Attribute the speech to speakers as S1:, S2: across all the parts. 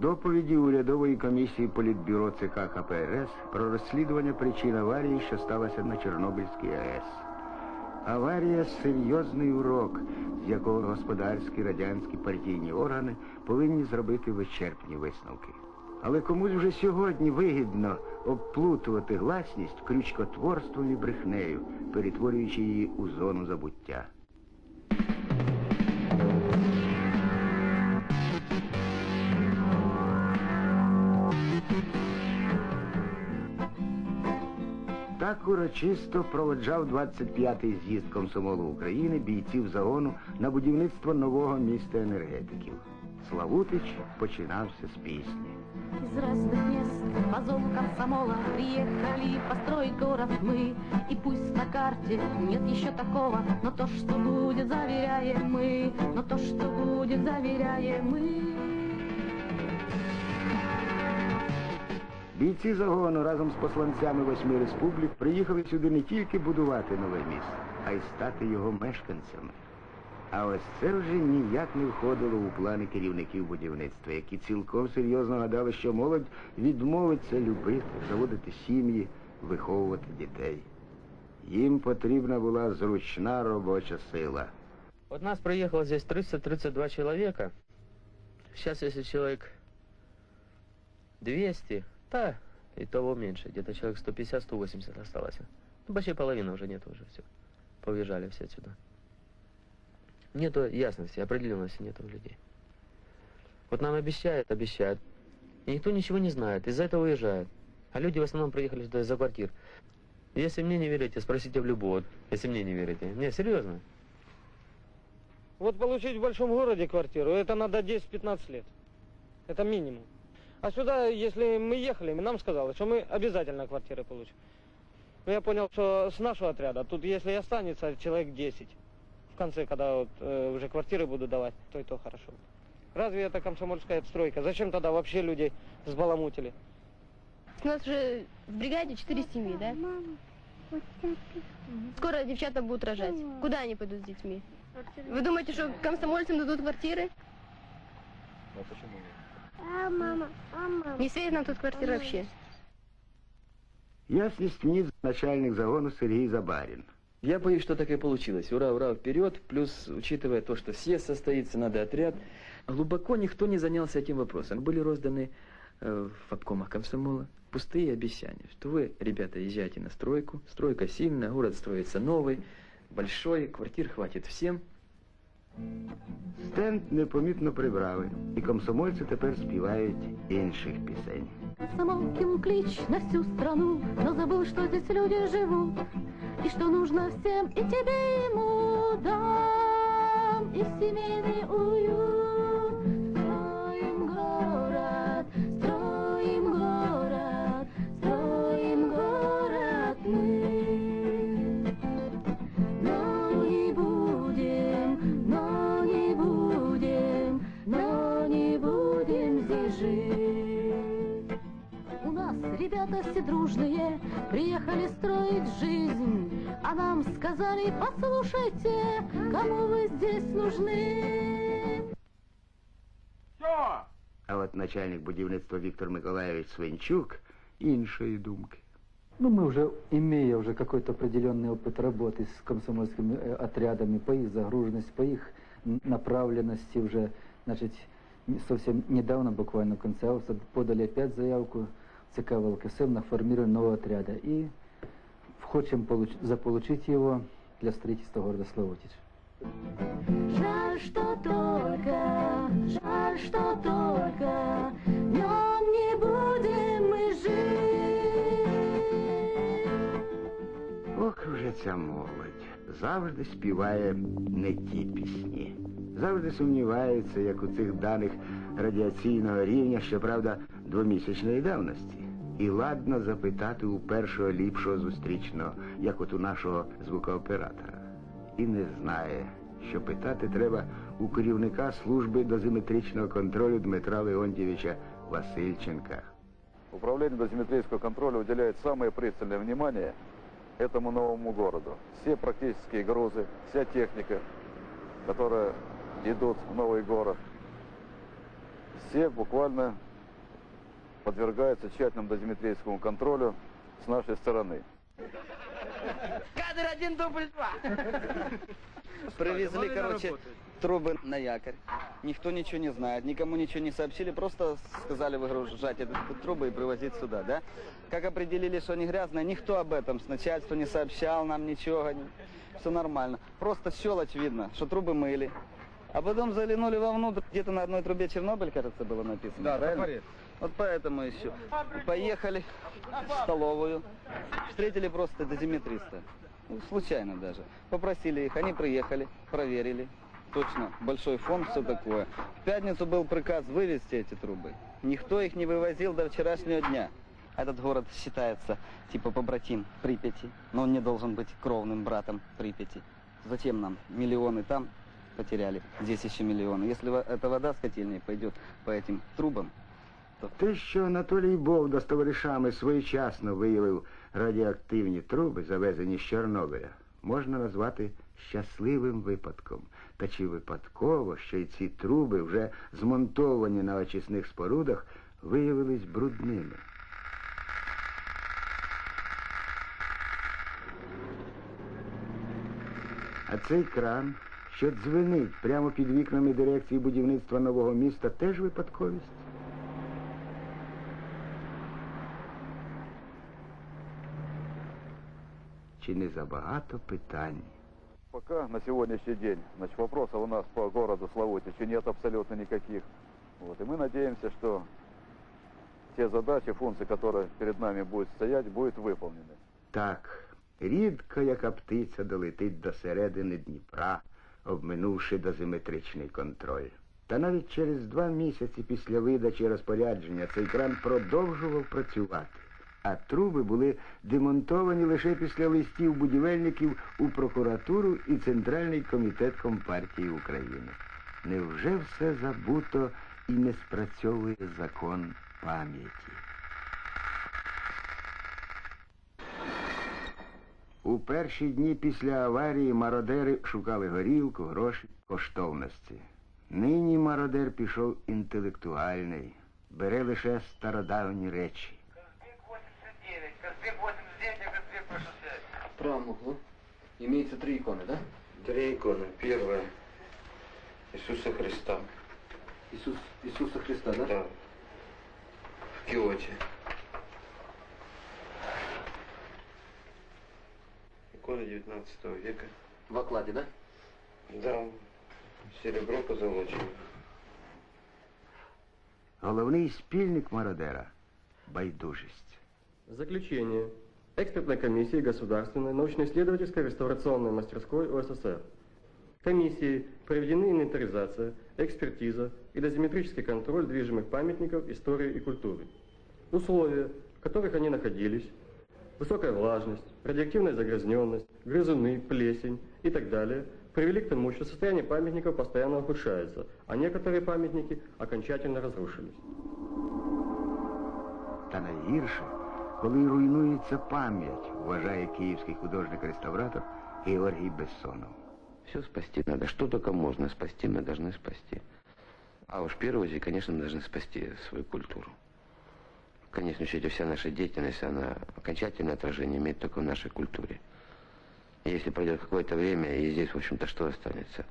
S1: доповіді урядової комісії Політбюро ЦК КПРС про розслідування причин аварії, що сталося на Чорнобильській АЕС. Аварія серйозний урок, з якого господарські радянські партійні органи повинні зробити вичерпні висновки. Але комусь вже сьогодні вигідно обплутувати гласність крючкотворством і брехнею, перетворюючи її у зону забуття. Так урочисто проводжав 25-й з'їзд комсомолу України бійців загону на будівництво нового міста енергетиків. Славутич починався з пісні.
S2: Из разных мест по зову комсомола Приехали построить город мы И пусть на карте нет еще такого Но то, что будет, заверяем мы Но то, что будет, заверяем мы
S1: Бійці загону разом з посланцями восьми республік приїхали сюди не тільки будувати нове місто, а й стати його мешканцями. А ось це вже ніяк не входило у плани керівників будівництва, які цілком серйозно гадали, що молодь відмовиться любити, заводити сім'ї, виховувати дітей. Їм потрібна була зручна робоча сила.
S3: Вот нас приехало здесь 332 человека. Сейчас, если человек 200, да, и того меньше, где-то человек 150-180 осталось. Ну, почти половина уже нет уже все. Побежали все отсюда. Нету ясности, определенности нету у людей. Вот нам обещают, обещают. И никто ничего не знает, из-за этого уезжают. А люди в основном приехали сюда из-за квартир. Если мне не верите, спросите в любого, если мне не верите. Не, серьезно.
S4: Вот получить в большом городе квартиру, это надо 10-15 лет. Это минимум. А сюда, если мы ехали, нам сказали, что мы обязательно квартиры получим. Но я понял, что с нашего отряда, тут если останется человек 10, в конце, когда вот, э, уже квартиры будут давать, то и то хорошо. Разве это комсомольская стройка? Зачем тогда вообще людей сбаламутили?
S5: У нас уже в бригаде четыре семьи, да? Скоро девчата будут рожать. Куда они пойдут с детьми? Вы думаете, что комсомольцам дадут квартиры?
S6: А, мама, а, мама.
S5: Не светит нам тут квартира вообще.
S1: Ясність вніс начальник загону Сергій Забарін.
S7: Я боюсь, что так и получилось. Ура, ура, вперед. Плюс, учитывая то, что съезд состоится, надо отряд. Глубоко никто не занялся этим вопросом. Были розданы э, в обкомах комсомола пустые обещания, что вы, ребята, езжайте на стройку. Стройка сильная, город строится новый, большой, квартир хватит всем.
S1: Стенд непомітно прибрали, і комсомольці тепер співають інших пісень.
S2: Комсомолкин клич на всю страну Но забыл, что здесь люди живут И что нужно всем и тебе ему дам И семейный уют Приехали строить жизнь А нам сказали, послушайте Кому вы здесь нужны
S1: А от начальник будівництва Віктор Миколаївич Свинчук іншої думки.
S8: Ну, мы уже, имея уже какой-то определенный опыт работы с комсомольскими э, отрядами, по их загруженности, по их н- направленности уже, значит, н- совсем недавно, буквально в конце августа, подали опять заявку в ЦК ВЛКСМ на формирование нового отряда. И хотим получ- заполучить его для строительства города Славутич.
S2: Жаль, что только, жаль, что только В нем не будем мы жить
S1: Ох, вже ця молодь завжди співає не ті пісні. Завжди сумнівається, як у цих даних радіаційного рівня, щоправда, двомісячної давності. І ладно запитати у першого ліпшого зустрічного, як от у нашого звукооператора. І не знає, що питати треба у керівника служби дозиметричного контролю Дмитра Леонтьєвича Васильченка.
S9: Управление дозиметрического контроля уделяет самое пристальное внимание этому новому городу. Все практические грузы, вся техника, которая идут в новый город, все буквально подвергается тщательному дозиметрическому контролю с нашей стороны.
S10: Кадр один, дубль два. Привезли, короче, трубы на якорь. Никто ничего не знает, никому ничего не сообщили, просто сказали выгружать эти трубы и привозить сюда, да? Как определили, что они грязные, никто об этом с начальства не сообщал нам ничего, все нормально. Просто щелочь видно, что трубы мыли. А потом заглянули вовнутрь, где-то на одной трубе Чернобыль, кажется, было написано.
S9: Да,
S10: правильно? Вот поэтому еще. Поехали в столовую, встретили просто дозиметриста. Ну, случайно даже. Попросили их, они приехали, проверили. Точно, большой фон, все такое. В пятницу был приказ вывести эти трубы. Никто их не вывозил до вчерашнего дня. Этот город считается типа побратим Припяти, но он не должен быть кровным братом Припяти. Зачем нам миллионы там потеряли, здесь еще миллионы. Если эта вода с котельной пойдет по этим трубам,
S1: Те, що Анатолій Бовда з товаришами своєчасно виявив радіоактивні труби, завезені з Чорнобиля, можна назвати щасливим випадком. Та чи випадково, що й ці труби, вже змонтовані на очисних спорудах, виявились брудними? А цей кран, що дзвенить прямо під вікнами дирекції будівництва нового міста, теж випадковість? Чи не забагато питань?
S9: Пока на сегодняшний день значит, вопросов у нас по городу Славутичу нет абсолютно никаких. Вот, и мы надеемся, что те задачи, функции, которые перед нами будут стоять, будут выполнены.
S1: Так, рідко яка птиця долетить до середини Дніпра, обминувши дозиметричний контроль. Та навіть через два місяці після видачі розпорядження цей кран продовжував працювати. А труби були демонтовані лише після листів будівельників у прокуратуру і Центральний комітет Компартії України. Невже все забуто і не спрацьовує закон пам'яті? У перші дні після аварії мародери шукали горілку, гроші, коштовності. Нині мародер пішов інтелектуальний, бере лише стародавні речі.
S7: Правом углу имеется три иконы, да?
S3: Три иконы. Первая. Иисуса Христа.
S7: Иисус, Иисуса Христа, да?
S3: Да. В киоте. Икона 19 века.
S7: В окладе, да?
S3: Да. Серебро позолочено.
S1: Головний спільник мародера байдужість.
S11: Заключение. Экспертной комиссии Государственной научно-исследовательской реставрационной мастерской ОССР. Комиссией проведены инвентаризация, экспертиза и дозиметрический контроль движимых памятников истории и культуры. Условия, в которых они находились, высокая влажность, радиоактивная загрязненность, грызуны, плесень и так далее, привели к тому, что состояние памятников постоянно ухудшается, а некоторые памятники окончательно разрушились.
S1: Та найгірше, коли руйнується пам'ять, вважає київський художник-реставратор Георгій Бессонов.
S12: Все спасти надо. Что только можно спасти, мы должны спасти. А уж в первую очередь, конечно, мы должны спасти свою культуру. В конечном счете, вся наша деятельность, она окончательное отражение имеет только в нашей культуре. И если пройдет какое-то время, и здесь, в общем-то, что останется?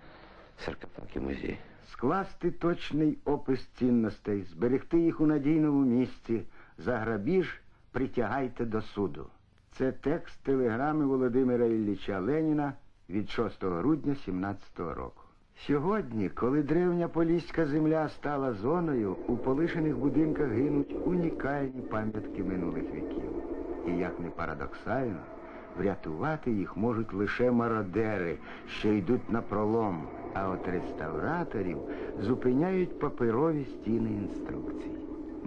S12: Саркофаг и музей.
S1: Скласти точний опис цінностей, зберегти їх у надійному місці, за грабіж притягайте до суду. Це текст телеграми Володимира Ілліча Леніна від 6 грудня 17 року. Сьогодні, коли древня поліська земля стала зоною, у полишених будинках гинуть унікальні пам'ятки минулих віків. І як не парадоксально, врятувати їх можуть лише мародери, що йдуть на пролом, а от реставраторів зупиняють паперові стіни інструкцій.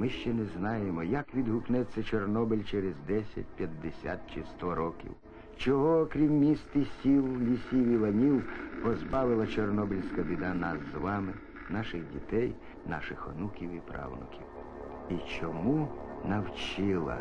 S1: Ми ще не знаємо, як відгукнеться Чорнобиль через 10, 50 чи 100 років. Чого, крім міст і сіл, лісів і ланів, позбавила Чорнобильська біда нас з вами, наших дітей, наших онуків і правнуків. І чому навчила